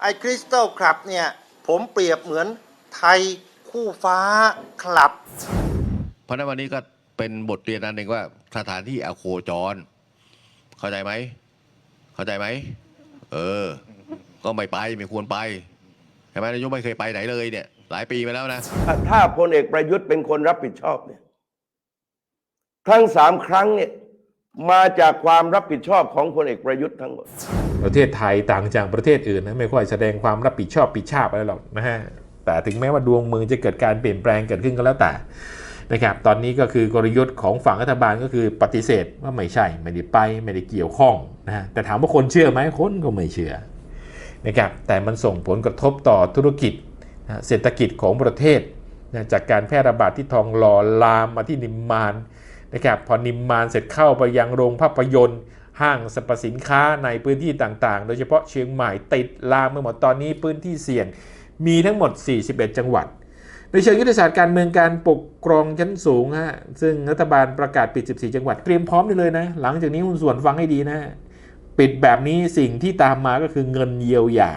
ไอ้คริสตัลคลับเนี่ย ผมเปรียบเหมือนไทยคู่ฟ้าคลับ เพราะฉะนั้นวันนี้ก็เป็นบทเรียนอันหนึ่งว่าสถานที่อโคจร เข้าใจไหม เข้าใจไหม เออ ก็ไม่ไปไม่ควรไปใช่ไหมนายกไม่เคยไปไหนเลยเนี่ย หลายปีมาแล้วนะ ถ้าถ้าพลเอกประยุทธ์เป็นคนรับผิดชอบเนี่ยทั้งสามครั้งเนี่ย มาจากความรับผิดชอบของพลเอกประยุทธ์ทั้งหมด ประเทศไทยต่างจากประเทศอื่นนะไม่ค่อยแสดงความรับผิดชอบผิดชาบอะไรหรอกนะฮะแต่ถึงแม้ว่าดวงเมืองจะเกิดการเปลี่ยนแปลงเกิดขึ้นก็แล้วแต่นะครับตอนนี้ก็คือกลยุทธ์ของฝั่งรัฐบาลก็คือปฏิเสธว่าไม่ใช่ไม่ได้ไปไม่ได้เกี่ยวข้องนะฮะแต่ถามว่าคนเชื่อไหมคนก็ไม่เชื่อนะครับแต่มันส่งผลกระทบต่อธุรกิจนะเศรษฐกิจของประเทศนะจากการแพร่ระบาดที่ทองหล่อลามมาที่นิมมาน นะครับพอนิมมานเสร็จเข้าไปยังโรงภาพยนตร์ห้างสรรพสินค้าในพื้นที่ต่างๆ โดยเฉพาะเชียงใหม่ติดลามไปหมดตอนนี้พื้นที่เสี่ยงมีทั้งหมด 41 จังหวัด ในเชิงยุทธศาสตร์การเมืองการปกครองชั้นสูงฮะซึ่งรัฐบาลประกาศปิด 14 จังหวัดเตรียมพร้อมได้เลยนะ หลังจากนี้คุณส่วนฟังให้ดีนะ ปิดแบบนี้สิ่งที่ตามมาก็คือเงินเยียวยา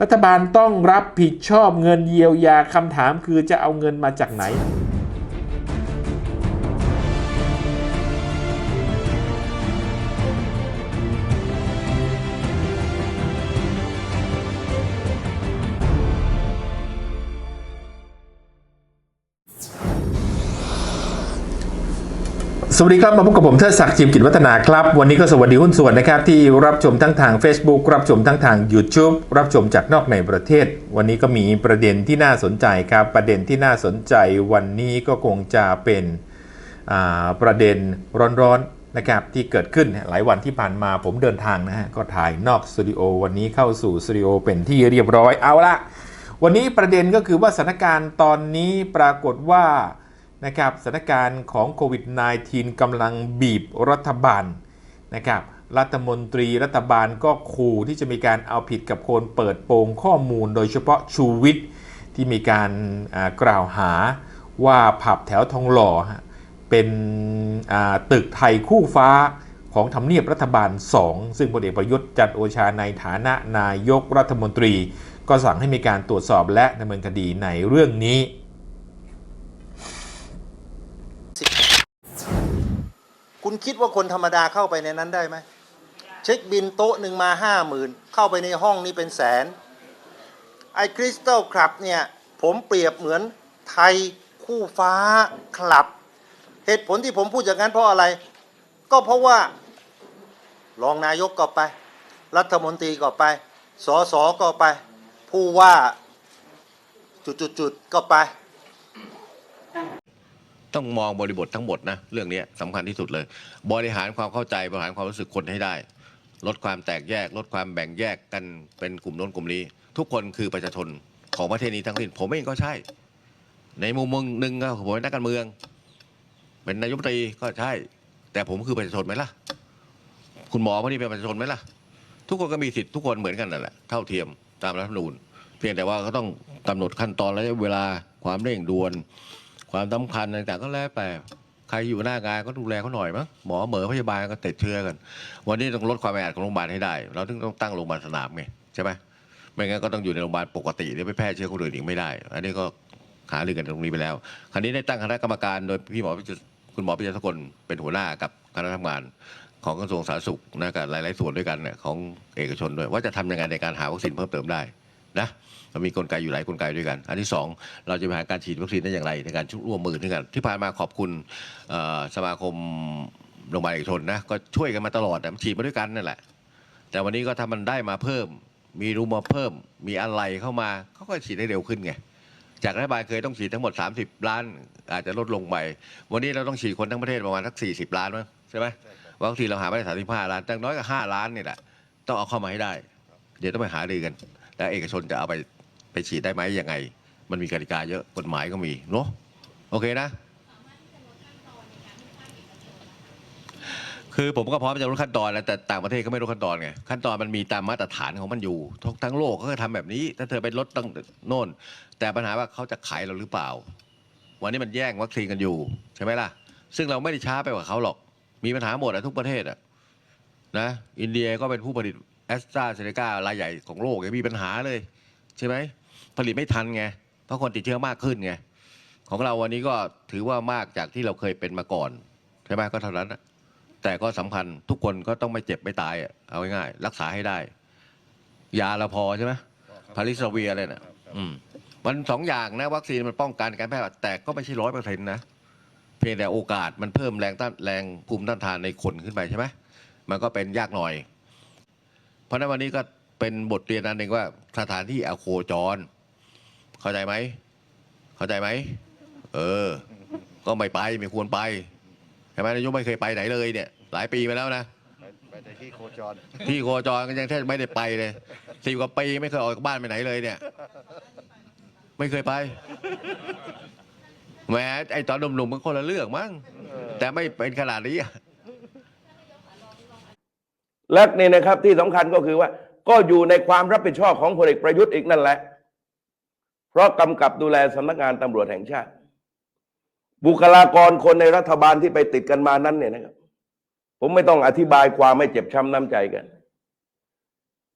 รัฐบาลต้องรับผิดชอบเงินเยียวยาคำถามคือจะเอาเงินมาจากไหน สวัสดีครับ มาพบกับผมเทิดศักดิ์จิมกิจวัฒนาครับ วันนี้ก็สวัสดีหุ้นส่วนนะครับ ที่รับชมทั้งทาง Facebook รับชมทั้งทาง YouTube รับชมจากนอกในประเทศ วันนี้ก็มีประเด็นที่น่าสนใจครับ ประเด็นที่น่าสนใจวันนี้ก็คงจะเป็นประเด็นร้อนๆนะครับที่เกิดขึ้นหลายวันที่ผ่านมาผมเดินทางนะฮะก็ถ่ายนอกสตูดิโอวันนี้เข้าสู่สตูดิโอเป็นที่เรียบร้อยเอาละวันนี้ประเด็นก็คือว่าสถานการณ์ตอนนี้ปรากฏว่า นะครับสถานการณ์ของโควิด -19 กำลังบีบรัฐบาลนะครับรัฐมนตรีรัฐบาลก็ขู่ที่จะมีการเอาผิดกับคนเปิดโปงข้อมูล โดยเฉพาะชูวิทย์ที่มีการกล่าวหาว่าผับแถวทองหล่อ เป็นตึกไทยคู่ฟ้าของทำเนียบรัฐบาล 2 ซึ่งพลเอกประยุทธ์จันโอชาในฐานะนายกรัฐมนตรี ก็สั่งให้มีการตรวจสอบและดำเนินคดีในเรื่องนี้ คุณคิดว่าคนธรรมดาเข้าไปในนั้นได้ไหมเช็คบินโต๊ะหนึ่งมาห้าหมื่นเข้าไปในห้องนี้เป็นแสนไอคริสตัลคลับเนี่ยผมเปรียบเหมือนไทยคู่ฟ้าคลับ เหตุผลที่ผมพูดอย่างนั้นเพราะอะไร ก็เพราะว่ารองนายกก็ไป รัฐมนตรีก็ไปสสก็ไป ผู้ว่าจุดๆก็ไป ต้องมองบริบททั้งหมดนะเรื่องนี้สำคัญที่สุดเลย บริหารความเข้าใจบริหารความรู้สึกคนให้ได้ ลดความแตกแยก ลดความแบ่งแยกกันเป็นกลุ่มโน้นกลุ่มนี้ ทุกคนคือประชาชนของประเทศนี้ทั้งสิ้นผมเองก็ใช่ ในมุมมึงหนึ่งก็ผมเป็นนักการเมือง เป็นนายกรัฐมนตรีก็ใช่ แต่ผมคือประชาชนไหมล่ะ คุณหมอพวกนี้เป็นประชาชนไหมล่ะ ทุกคนก็มีสิทธิ์ทุกคนเหมือนกันนั่นแหละเท่าเทียมตามรัฐธรรมนูญเพียงแต่ว่าก็ต้องกำหนดขั้นตอนและเวลาความเร่งด่วน ความสำคัญต่างๆก็แล้วแต่ใครอยู่หน้างานก็ดูแลเขาหน่อยมั้งหมอเหมอพยาบาลก็ติดเชื้อกัน วันนี้ต้องลดความแออัดของโรงพยาบาลให้ได้ เราถึงต้องตั้งโรงพยาบาลสนามไงใช่ไหมไม่งั้นก็ต้องอยู่ในโรงพยาบาลปกติเดี๋ยวไปแพร่เชื้อคนอื่นอีกไม่ได้ อันนี้ก็หารือกันตรงนี้ไปแล้ว คราวนี้ได้ตั้งคณะกรรมการโดยพี่หมอคุณหมอพิจิตรสกลเป็นหัวหน้ากับคณะทำงานของกระทรวงสาธารณสุขนะกับหลาย ๆ ส่วนด้วยกันเนี่ยของเอกชนด้วยว่าจะทำยังไงในการหาวัคซีนเพิ่มเติมได้ นะมันมีกลไกอยู่หลายกลไกด้วยกัน อันที่สองเราจะบริหาการฉีดวัคซีนได้อย่างไรในการร่วมมือด้วยกัน ที่ผ่านมาขอบคุณสมาคมโรงพยาบาลเอกชนนะก็ช่วยกันมาตลอดนะฉีดมาด้วยกันนั่นแหละ แต่วันนี้ก็ถ้ามันได้มาเพิ่ม มีรูมมาเพิ่ม มีอะไรเข้ามาเขาก็ฉีดได้เร็วขึ้นไงจากรัฐบาลเคยต้องฉีดทั้งหมด 30 ล้าน อาจจะลดลงไปวันนี้เราต้องฉีดคนทั้งประเทศประมาณสัก40 ล้านมั้งใช่ไหมวัคซีนเราหาไม่ได้35 ล้านแต่น้อยกว่า5ล้านนี่แหละต้องเอาเข้ามาให้ได้ เดี๋ยวต้องไปหารือกัน แล้วเอกชนจะเอาไปไปฉีดได้ไหมยังไง มันมีกติกาเยอะกฎหมายก็มีเนาะโอเคนะ คือผมก็พร้อมจะลดขั้นตอนแล้วแต่ต่างประเทศก็ไม่ลดขั้นตอนไงขั้นตอนมันมีตามมาตรฐานของมันอยู่ทั้งโลกก็ทำแบบนี้ ถ้าเธอไปลดตั้งโน่น แต่ปัญหาว่าเขาจะขายเราหรือเปล่า วันนี้มันแย่งวัคซีนกันอยู่ใช่ไหมล่ะ ซึ่งเราไม่ได้ช้าไปกว่าเขาหรอก มีปัญหาหมดอะทุกประเทศอะนะ อินเดียก็เป็นผู้ผลิต แอสตราเซเนการายใหญ่ของโลกยังมีปัญหาเลย ใช่ไหมผลิตไม่ทันไง เพราะคนติดเชื้อมากขึ้นไง ของเราวันนี้ก็ถือว่ามากจากที่เราเคยเป็นมาก่อน ใช่ไหมก็เท่านั้นน่ะแต่ก็สำคัญทุกคนก็ต้องไม่เจ็บไม่ตายอะเอาง่ายๆรักษาให้ได้ ยาเราพอใช่ไหมพาริสเวียอะไรน่ะอืมมันสองอย่างนะวัคซีนมันป้องกันการแพร่ระบาดแต่ก็ไม่ใช่ร้อยเปอร์เซ็นต์นะเพียงแต่โอกาสมันเพิ่มแรงต้านแรงภูมิต้านทานในคนขึ้นไปใช่ไหมมันก็เป็นยากหน่อย เพราะฉะนั้นวันนี้ก็เป็นบทเรียนอันหนึ่งว่าสถานที่อโคจร เข้าใจไหมเข้าใจไหมเออ ก็ไม่ไปไม่ควรไปใช่ไหมนายกไม่เคยไปไหนเลยเนี่ย หลายปีมาแล้วนะไปแต่ที่โคจรที่โคจรก็ยังแทบไม่ได้ไปเลยสิบกว่าปีไม่เคยออกจากบ้านไปไหนเลยเนี่ย ไม่เคยไปแหมไอตอนหนุ่มๆมันคนละเรื่องมั้งแต่ไม่เป็นขนาดนี้อะ และนี่นะครับที่สำคัญก็คือว่า ก็อยู่ในความรับผิดชอบของพลเอกประยุทธ์อีกนั่นแหละ เพราะกำกับดูแลสำนักงานตำรวจแห่งชาติ บุคลากรคนในรัฐบาลที่ไปติดกันมานั้นเนี่ยนะครับ ผมไม่ต้องอธิบายความไม่เจ็บช้ำน้ำใจกัน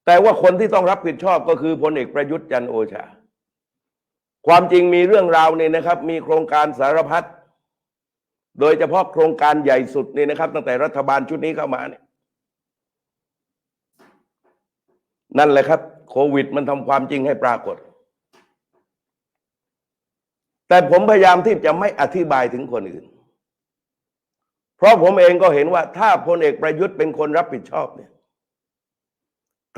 แต่ว่าคนที่ต้องรับผิดชอบก็คือพลเอกประยุทธ์จันโอชา ความจริงมีเรื่องราวเนี่ยนะครับ มีโครงการสารพัดโดยเฉพาะโครงการใหญ่สุดนี่นะครับ ตั้งแต่รัฐบาลชุดนี้เข้ามาเนี่ย นั่นแหละครับ โควิดมันทำความจริงให้ปรากฏ แต่ผมพยายามที่จะไม่อธิบายถึงคนอื่น เพราะผมเองก็เห็นว่าถ้าพลเอกประยุทธ์เป็นคนรับผิดชอบเนี่ย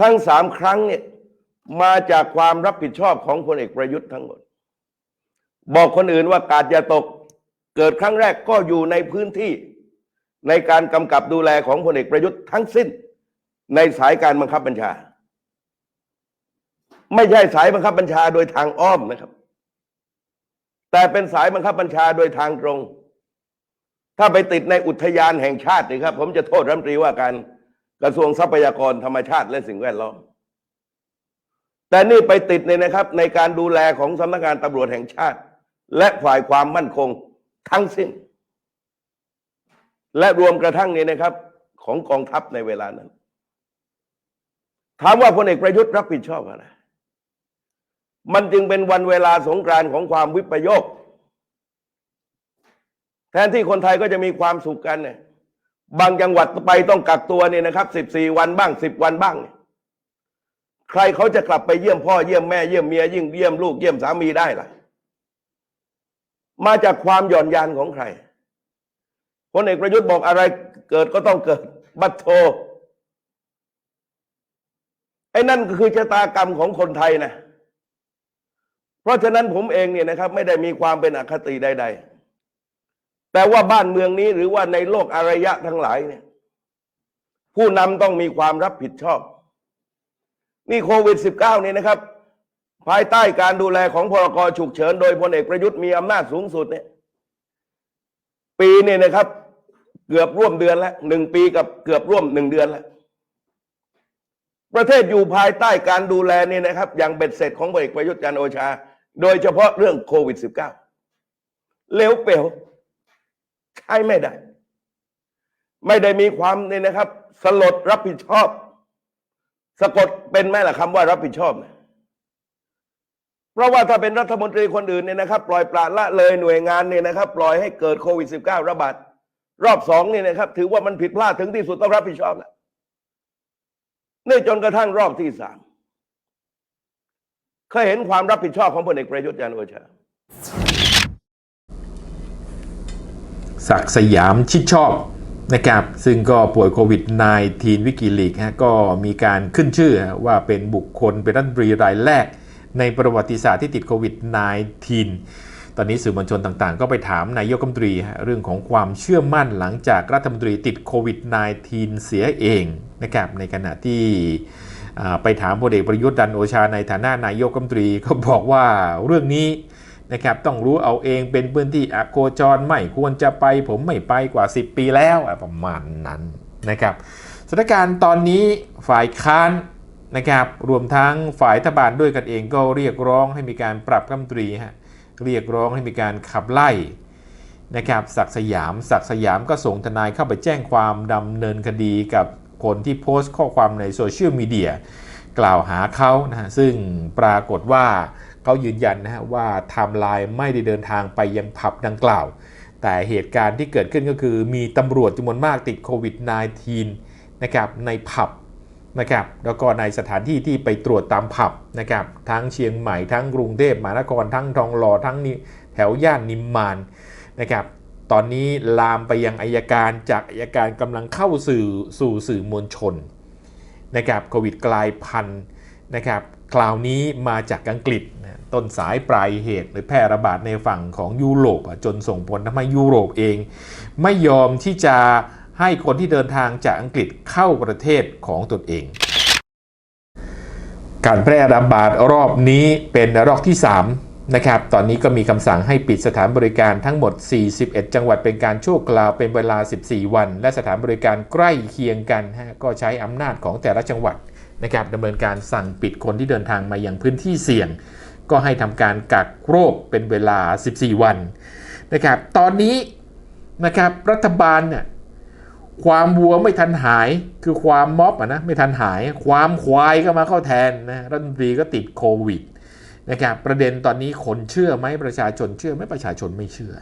ทั้งสามครั้งเนี่ยมาจากความรับผิดชอบของพลเอกประยุทธ์ทั้งหมด บอกคนอื่นว่ากาดอย่าตก เกิดครั้งแรกก็อยู่ในพื้นที่ในการกำกับดูแลของพลเอกประยุทธ์ทั้งสิ้นในสายการบังคับบัญชา ไม่ใช่สายบังคับบัญชาโดยทางอ้อมนะครับ แต่เป็นสายบังคับบัญชาโดยทางตรง ถ้าไปติดในอุทยานแห่งชาตินี่ครับ ผมจะโทษรัฐมนตรีว่าการกระทรวงทรัพยากรธรรมชาติและสิ่งแวดล้อม แต่นี่ไปติดเนี่ยนะครับ ในการดูแลของสำนักงานตำรวจแห่งชาติ และฝ่ายความมั่นคงทั้งสิ้น และรวมกระทั่งนี่นะครับ ของกองทัพในเวลานั้น ถามว่าพลเอกประยุทธ์รับผิดชอบอะไร มันจึงเป็นวันเวลาสงกรานต์ของความวิปโยค แทนที่คนไทยก็จะมีความสุขกันเนี่ยบางจังหวัดไปต้องกักตัวเนี่ยนะครับสิบสี่วันบ้างสิบวันบ้าง ใครเขาจะกลับไปเยี่ยมพ่อเยี่ยมแม่เยี่ยมเมียยิ่งเยี่ยมลูกเยี่ยมสามีได้ล่ะ มาจากความหย่อนยานของใครพลเอกประยุทธ์บอกอะไรเกิดก็ต้องเกิด บัตโทไอ้นั่นก็คือชะตากรรมของคนไทยนะ เพราะฉะนั้นผมเองเนี่ยนะครับไม่ได้มีความเป็นอคติใด ๆ แต่ว่าบ้านเมืองนี้หรือว่าในโลกอารยะทั้งหลายเนี่ย ผู้นำต้องมีความรับผิดชอบ นี่โควิด -19 นี่นะครับ ภายใต้การดูแลของพรกฉุกเฉินโดยพลเอกประยุทธ์มีอำนาจสูงสุดเนี่ย ปีเนี่ยนะครับ เกือบร่วมเดือนแล้วหนึ่งปีกับเกือบร่วมหนึ่งเดือนแล้วประเทศอยู่ภายใต้การดูแลนี่นะครับ อย่างเบ็ดเสร็จของพลเอกประยุทธ์จันโอชา โดยเฉพาะเรื่องโควิด -19 เลวเปลวใช้ไม่ได้ ไม่ได้มีความนี่นะครับ สลดรับผิดชอบ สะกดเป็นไหมล่ะคำว่ารับผิดชอบ เพราะว่าถ้าเป็นรัฐมนตรีคนอื่นเนี่ยนะครับ ปล่อยปละละเลยหน่วยงานเนี่ยนะครับ ปล่อยให้เกิดโควิด -19 ระบาดรอบสองเนี่ยนะครับ ถือว่ามันผิดพลาดถึงที่สุดต้องรับผิดชอบแล้วนี่จนกระทั่งรอบที่สาม เคยเห็นความรับผิดชอบของพลเอกประยุทธ์จันทร์โอชาศักสยามชิดชอบนะครับซึ่งก็ป่วยโควิด -19 วิกิลีกฮะก็มีการขึ้นชื่อว่าเป็นบุคคลเป็นรัฐมนตรีรายแรก ในประวัติศาสตร์ที่ติดโควิด -19 ตอนนี้สื่อมวลชนต่างๆ ก็ไปถามนายกรัฐมนตรีเรื่องของความเชื่อมั่นหลังจากรัฐมนตรีติดโควิด -19 เสียเองนะครับในขณะที่ ไปถามพลเอกประยุทธ์ดันโอชาในฐานะนายกรัฐมนตรีก็บอกว่าเรื่องนี้นะครับต้องรู้เอาเองเป็นพื้นที่อโคจรไม่ควรจะไป ผมไม่ไปกว่า 10 ปีแล้วประมาณนั้นนะครับสถานการณ์ตอนนี้ฝ่ายค้านนะครับรวมทั้งฝ่ายรัฐบาลด้วยกันเองก็เรียกร้องให้มีการปรับรัฐมนตรีฮะเรียกร้องให้มีการขับไล่นะครับศักสยามศักสยามก็ส่งทนายเข้าไปแจ้งความดำเนินคดีกับ คนที่โพสต์ข้อความในโซเชียลมีเดียกล่าวหาเขานะฮะซึ่งปรากฏว่าเขายืนยันนะฮะว่าไทม์ไลน์ไม่ได้เดินทางไปยังผับดังกล่าว แต่เหตุการณ์ที่เกิดขึ้นก็คือมีตำรวจจำนวนมากติดโควิด -19 นะครับในผับนะครับแล้วก็ในสถานที่ที่ไปตรวจตามผับนะครับทั้งเชียงใหม่ทั้งกรุงเทพมหานครทั้งทองหล่อทั้งนี้แถวย่านนิมมานนะครับ ตอนนี้ลามไปยังอายการจากอายการกำลังเข้าสื่อสู่สื่อมวลชนนะครับโควิดกลายพันธุ์นะครับคราวนี้มาจากอังกฤษต้นสายปลายเหตุหรือแพร่ระบาดในฝั่งของยุโรปจนส่งผลทำให้ยุโรปเอง ไม่ยอมที่จะให้คนที่เดินทางจากอังกฤษเข้าประเทศของตนเอง การแพร่ระบาดรอบนี้เป็นรอบที่ 3 นะครับ ตอนนี้ก็มีคำสั่งให้ปิดสถานบริการทั้งหมด 41 จังหวัดเป็นการชั่วคราวเป็นเวลา 14 วัน และสถานบริการใกล้เคียงกันฮะก็ใช้อำนาจของแต่ละจังหวัดนะครับดำเนินการสั่งปิดคนที่เดินทางมาอยังพื้นที่เสี่ยง ก็ให้ทำการกักโรคเป็นเวลา 14 วันนะครับ ตอนนี้นะครับรัฐบาลเนี่ยความวัวไม่ทันหายคือความม็อบอะนะไม่ทันหาย ความควายก็มาเข้าแทนนะรัฐมนตรีก็ติดโควิด นะครับประเด็นตอนนี้คนเชื่อไหมประชาชนเชื่อไหมประชาชนไม่เชื่อ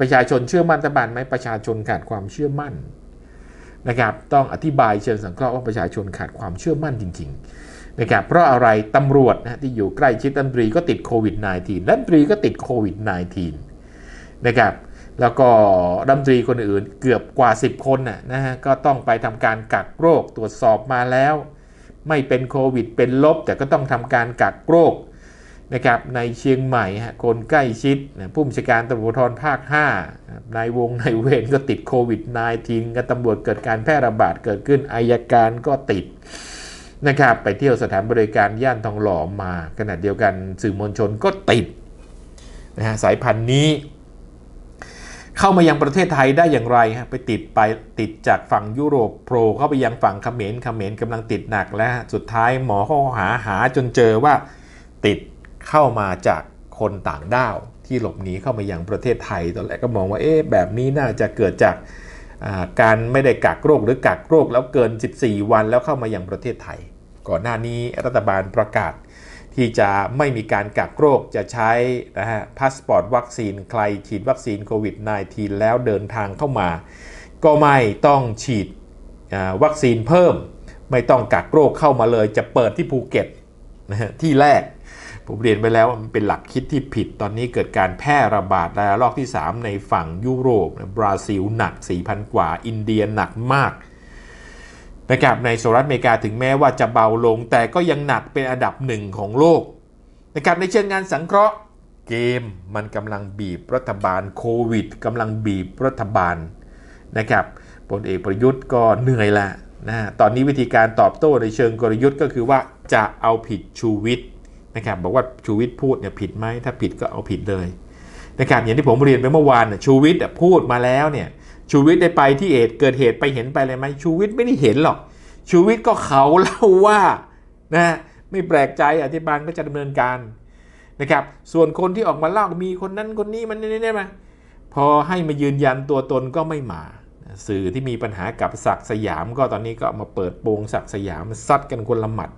ประชาชนเชื่อมั่นรัฐบาลไหมประชาชนขาดความเชื่อมั่นนะครับต้องอธิบายเชิงสังเคราะห์ว่าประชาชนขาดความเชื่อมั่นจริงๆนะครับเพราะอะไรตำรวจนะที่อยู่ใกล้ชิดรัฐมนตรีก็ติดโควิด -19 รัฐมนตรีก็ติดโควิด -19 นะครับแล้วก็รัฐมนตรีคนอื่นเกือบกว่า 10 คนนะนะฮะก็ต้องไปทำการกักโรคตรวจสอบมาแล้ว ไม่เป็นโควิดเป็นลบ แต่ก็ต้องทำการกักโรค นะครับในเชียงใหม่ฮะคนใกล้ชิดนะผู้บัญชาการตำรวจภูธรภาค 5 นายวงนายเวรก็ติดโควิด -19 กับตำรวจเกิดการแพร่ระบาดเกิดขึ้นอายการก็ติดนะครับไปเที่ยวสถานบริการย่านทองหล่อมาขณะเดียวกันสื่อมวลชนก็ติดนะฮะสายพันธุ์นี้ เข้ามายังประเทศไทยได้อย่างไรฮะไปติดไปติดจากฝั่งยุโรปโผล่เข้าไปยังฝั่งเขมรเขมรกำลังติดหนักแล้วฮะสุดท้ายหมอเขาหาหาจนเจอว่าติด เข้ามาจากคนต่างด้าวที่หลบหนีเข้ามาอยังประเทศไทย ตอนแรกก็มองว่าเอ๊ะแบบนี้น่าจะเกิดจากการไม่ได้กักโรคหรือกักโรคแล้วเกิน 14 วันแล้วเข้ามาอยังประเทศไทย ก่อนหน้านี้รัฐบาลประกาศที่จะไม่มีการกักโรคจะใช้นะฮะพาสปอร์ตวัคซีนใครฉีดวัคซีนโควิด -19 แล้วเดินทางเข้ามา ก็ไม่ต้องฉีดวัคซีนเพิ่ม ไม่ต้องกักโรคเข้ามาเลยจะเปิดที่ภูเก็ตนะฮะที่แรก ผมเรียนไปแล้วว่ามันเป็นหลักคิดที่ผิดตอนนี้เกิดการแพร่ระบาดระลอกที่ 3 ในฝั่งยุโรปบราซิลหนัก 4,000 กว่า อินเดียหนักมากนะครับในสหรัฐอเมริกาถึงแม้ว่าจะเบาลง แต่ก็ยังหนักเป็นอันดับหนึ่งของโลกนะครับในเชิงงานสังเคราะห์เกมมันกำลังบีบรัฐบาลโควิดกำลังบีบรัฐบาลนะครับพลเอกประยุทธ์ก็เหนื่อยละนะตอนนี้วิธีการตอบโต้ในเชิงกลยุทธ์ก็คือว่าจะเอาผิดชูวิทย์ นะครับบอกว่าชูวิทย์พูดเนี่ยผิดไหมถ้าผิดก็เอาผิดเลยนะครับอย่างที่ผมเรียนไปเมื่อวานน่ะชูวิทย์พูดมาแล้วเนี่ยชูวิทย์ได้ไปที่เอตเกิดเหตุไปเห็นไปเลยไหมชูวิทย์ไม่ได้เห็นหรอกชูวิทย์ก็เขาเล่าว่านะไม่แปลกใจอธิบาลก็จะดำเนินการนะครับส่วนคนที่ออกมาเล่ามีคนนั้นคนนี้มันนี่นี่มาพอให้มายืนยันตัวตนก็ไม่มา สื่อที่มีปัญหากับศักดิ์สยามก็ตอนนี้ก็มาเปิดโปงศักดิ์สยามซัดกันคนละหมัด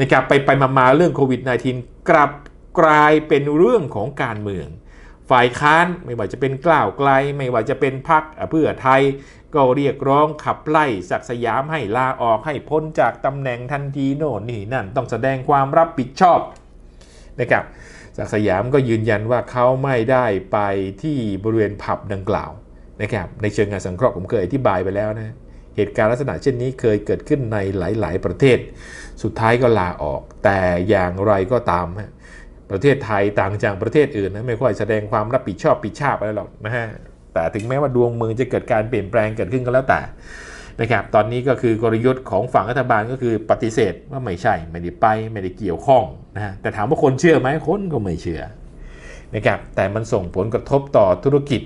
นะครับไปไปมามาเรื่องโควิด -19 กลับกลายเป็นเรื่องของการเมือง ฝ่ายค้านไม่ว่าจะเป็นกล้าวไกล ไม่ว่าจะเป็นพักเพื่อไทย ก็เรียกร้องขับไล่ศักสยามให้ลาออกให้พ้นจากตำแหน่งทันทีโน่นนี่นั่นต้องแสดงความรับผิดชอบนะครับศักสยามก็ยืนยันว่าเขาไม่ได้ไปที่บริเวณผับดังกล่าวนะครับในเชิงงานสังเคราะห์ผมเคยอธิบายไปแล้วนะเหตุการณ์ลักษณะเช่นนี้เคยเกิดขึ้นในหลาย ๆ ประเทศ สุดท้ายก็ลาออก แต่อย่างไรก็ตามประเทศไทยต่างจากประเทศอื่นนะไม่ค่อยแสดงความรับผิดชอบผิดชาบอะไรหรอกนะฮะแต่ถึงแม้ว่าดวงเมืองจะเกิดการเปลี่ยนแปลงเกิดขึ้นก็แล้วแต่นะครับตอนนี้ก็คือกลยุทธ์ของฝั่งรัฐบาลก็คือปฏิเสธว่าไม่ใช่ไม่ได้ไปไม่ได้เกี่ยวข้องนะฮะแต่ถามว่าคนเชื่อไหมคนก็ไม่เชื่อนะครับแต่มันส่งผลกระทบต่อธุรกิจ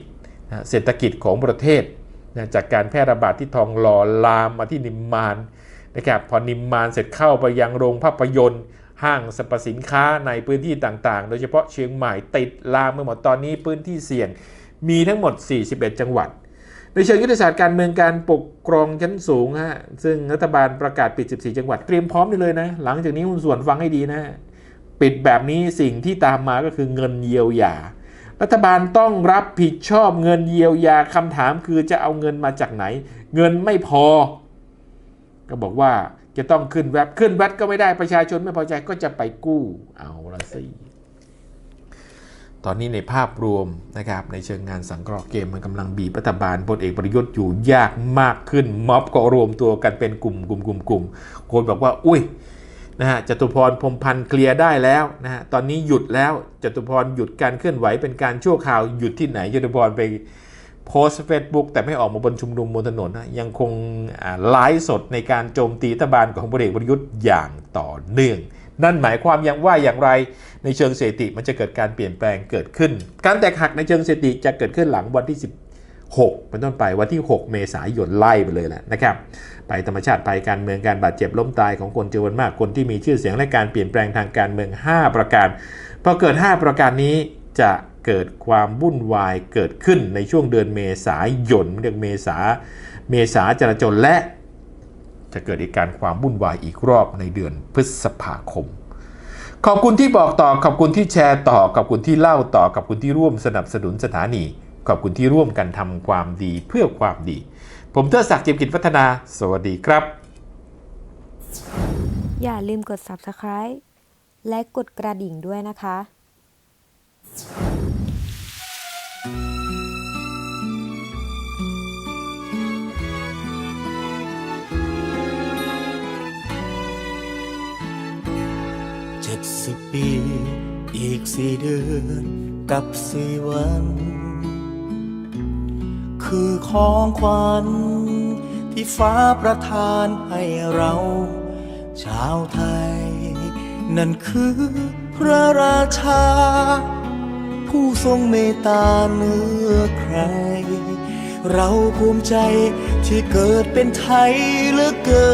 นะเศรษฐกิจของประเทศนะจากการแพร่ระบาดที่ทองหล่อลามมาที่นิมมาน นะครับพอนิมมานเสร็จเข้าไปยังโรงภาพยนตร์ ห้างสรรพสินค้าในพื้นที่ต่างๆ โดยเฉพาะเชียงใหม่ติดลามไปหมดตอนนี้พื้นที่เสี่ยงมีทั้งหมด 41 จังหวัด ในเชิงยุทธศาสตร์การเมืองการปกครองชั้นสูงฮะซึ่งรัฐบาลประกาศปิด 14 จังหวัดเตรียมพร้อมเลยนะ หลังจากนี้หุ้นส่วนฟังให้ดีนะ ปิดแบบนี้สิ่งที่ตามมาก็คือเงินเยียวยา รัฐบาลต้องรับผิดชอบเงินเยียวยาคำถามคือจะเอาเงินมาจากไหน เงินไม่พอ ก็บอกว่าจะต้องขึ้นแวบขึ้นแวดก็ไม่ได้ประชาชนไม่พอใจก็จะไปกู้เอาละสิตอนนี้ในภาพรวมนะครับในเชิงงานสังเคราะห์เกมมันกำลังบีบรัฐบาลพลเอกประยุทธ์อยู่ยากมากขึ้นม็อบก็รวมตัวกันเป็นกลุ่มกลุ่มกลุ่มกลุ่มคนบอกว่า อุ้ยนะฮะจตุพรพรมพันธ์เคลียร์ได้แล้วนะฮะตอนนี้หยุดแล้วจตุพรหยุดการเคลื่อนไหวเป็นการชั่วคราวหยุดที่ไหนจตุพรไป โพสเฟซบุ๊กแต่ไม่ออกมาบนชุมนุมบนถนนนะยังคงไลฟ์สดในการโจมตีรัฐบาลของพลเอกประยุทธ์อย่างต่อเนื่อง นั่นหมายความยังว่าอย่างไรในเชิงเศรษฐกิจมันจะเกิดการเปลี่ยนแปลงเกิดขึ้น การแตกหักในเชิงเศรษฐกิจะเกิดขึ้นหลังวันที่16เป็นต้นไปวันที่ 6 เมษายนไล่ไปเลยแหละนะครับไปธรรมชาติภัยการเมืองการบาดเจ็บล้มตายของคนจำนวนมากคนที่มีชื่อเสียงและการเปลี่ยนแปลงทางการเมือง 5 ประการพอเกิด 5 ประการนี้จะ เกิดความวุ่นวายเกิดขึ้นในช่วงเดือนเมษายนเดือนเมษาเมษาจราจรและจะเกิดเหตุการณ์ความวุ่นวายอีกรอบในเดือนพฤษภาคม ขอบคุณที่บอกต่อ ขอบคุณที่แชร์ต่อ ขอบคุณที่เล่าต่อ ขอบคุณที่ร่วมสนับสนุนสถานี ขอบคุณที่ร่วมกันทำความดีเพื่อความดี ผมเทอศักดิ์เจียมกิจพัฒนา สวัสดีครับ อย่าลืมกด subscribe และกดกระดิ่งด้วยนะคะ เจ็ดสิบปี อีกสี่เดือนกับสี่วัน คือของขวัญที่ฟ้าประทานให้เราชาวไทย นั่นคือพระราชา ผู้ทรงเมตตาเหนือใคร เราภูมิใจที่เกิดเป็นไทยเหลือเกิ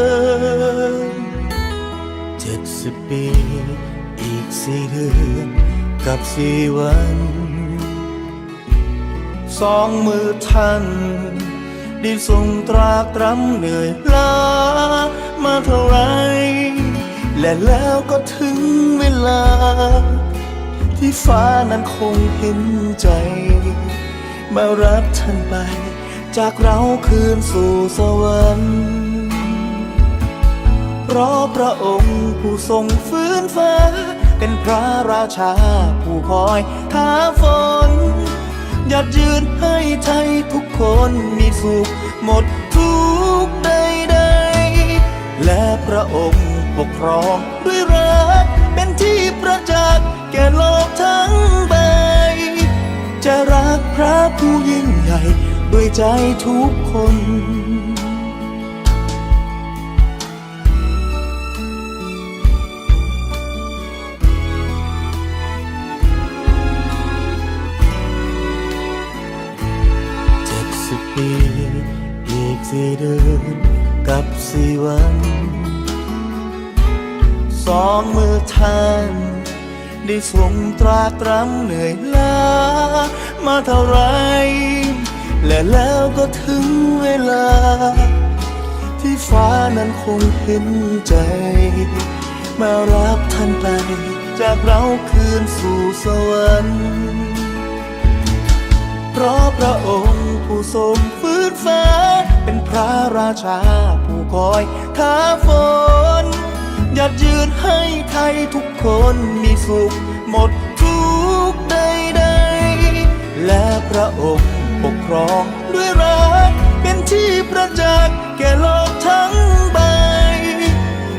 นเจ็ดสิบปี อีกสี่เดือนกับสี่วัน สองมือท่านได้ทรงตรากตรำเหนื่อยล้ามาเท่าไร และแล้วก็ถึงเวลา ที่ฟ้านั้นคงเห็นใจ มารับท่านไป จากเราคืนสู่สวรรค์เพราะพระองค์ผู้ทรงฟื้นฟ้า เป็นพระราชาผู้คอยท้าฝนหยัดยืนให้ไทยทุกคนมีสุขหมดทุกข์ใดๆและพระองค์ปกครองด้วยรักเป็นที่ประจักษ์ แก่โลกทั้งใบ จะรักพระผู้ยิ่งใหญ่ด้วยใจทุกคนเจ็ดสิบปี อีกสี่เดือนกับสี่วัน สองมือท่าน ได้ทรงตราตรำเหนื่อยล้ามาเท่าไร และแล้วก็ถึงเวลา ที่ฟ้านั้นคงเห็นใจ มารับท่านไป จากเราคืนสู่สวรรค์เพราะพระองค์ผู้ทรงฟื้นฟ้า เป็นพระราชาผู้คอยท้าฝน หยัดยืนให้ไทยทุกคนมีสุข หมดทุกข์ใดๆและพระองค์ปกครองด้วยรัก เป็นที่ประจักษ์แก่โลกทั้งใบ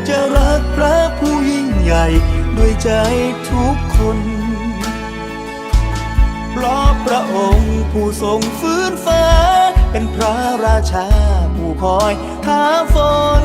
จะรักพระผู้ยิ่งใหญ่ ด้วยใจทุกคนเพราะพระองค์ผู้ทรงฟื้นฟ้า เป็นพระราชาผู้คอยท้าฝน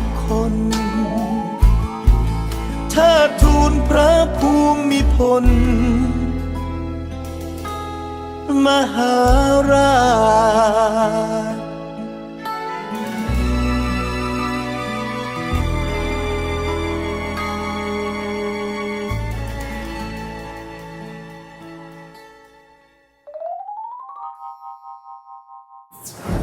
เทิดทูนพระภูมิพล มหาราชค